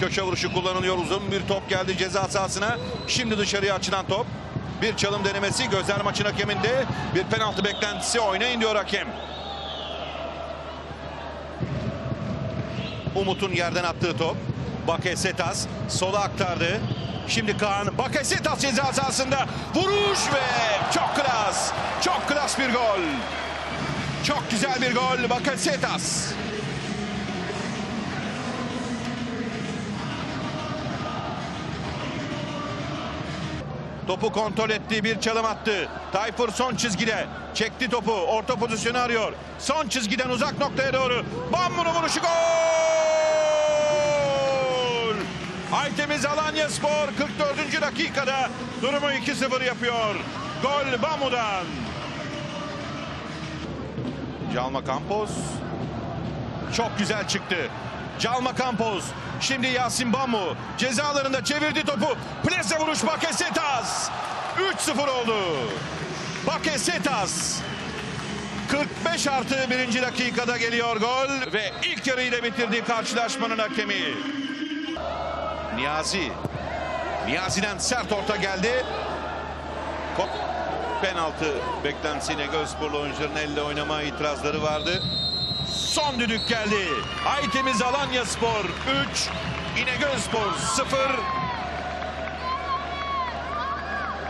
Köşe vuruşu kullanılıyor. Uzun bir top geldi ceza sahasına. Şimdi dışarıya açılan top. Bir çalım denemesi gözler maçın hakeminde. Bir penaltı beklentisi oynayın diyor hakem. Umut'un yerden attığı top. Bakesetas sola aktardı. Şimdi Kaan Bakesetas ceza sahasında vuruş ve çok klas. Çok klas bir gol. Çok güzel bir gol Bakasetas. Topu kontrol etti, bir çalım attı. Tayfur son çizgide. Çekti topu, orta pozisyonu arıyor. Son çizgiden uzak noktaya doğru. Bambu'nun vuruşu gol! Aytemiz Alanya Spor 44. dakikada durumu 2-0 yapıyor. Gol Bamu'dan. Calma Campos. Çok güzel çıktı. Calma Campos. Şimdi Yasin Bamu cezalarında çevirdi topu. Plase vuruş Bakesetas. 3-0 oldu. Bakesetas. 45 artı birinci dakikada geliyor gol ve ilk yarıyı da bitirdi karşılaşmanın hakemi. Niyazi. Niyazi'den sert orta geldi. Penaltı beklentisine Gözsporlu oyuncuların elle oynama itirazları vardı. Son düdük geldi. Aytemiz Alanya Spor 3, İnegöl Spor 0.